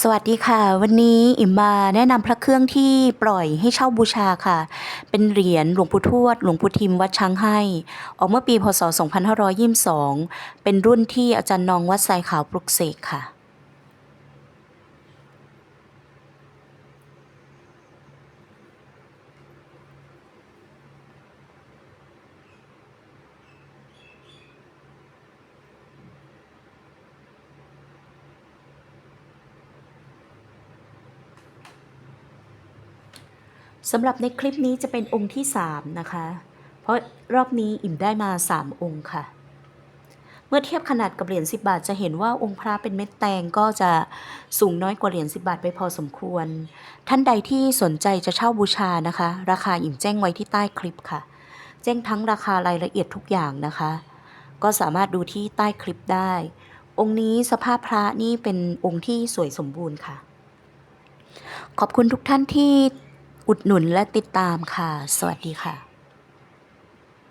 สวัสดีค่ะ วันนี้อิมมาแนะนำพระเครื่องที่ปล่อยให้เช่าบูชาค่ะ เป็นเหรียญหลวงปู่ทวด หลวงปู่ทิมวัดช้างให้ ออกเมื่อปีพศ 2522 เป็นรุ่นที่อาจารย์นองวัดไซขาวปลุกเสกค่ะ สำหรับในคลิปนี้จะเป็นองค์ที่ 3 นะคะ เพราะรอบนี้อิ่มได้มา 3 องค์ค่ะ เมื่อเทียบขนาดกับเหรียญ10 บาท จะเห็นว่าองค์พระเป็นเม็ดแตงก็จะสูงน้อยกว่าเหรียญ10 บาทไปพอสมควร ท่านใดที่สนใจจะเช่าบูชานะคะ ราคาอิ่มแจ้งไว้ที่ใต้คลิปค่ะ แจ้งทั้งราคารายละเอียดทุกอย่างนะคะ ก็สามารถดูที่ใต้คลิปได้ องค์นี้สภาพพระนี่เป็นองค์ที่สวยสมบูรณ์ค่ะ ขอบคุณทุกท่านที่ อุดหนุนและติดตามค่ะ สวัสดีค่ะ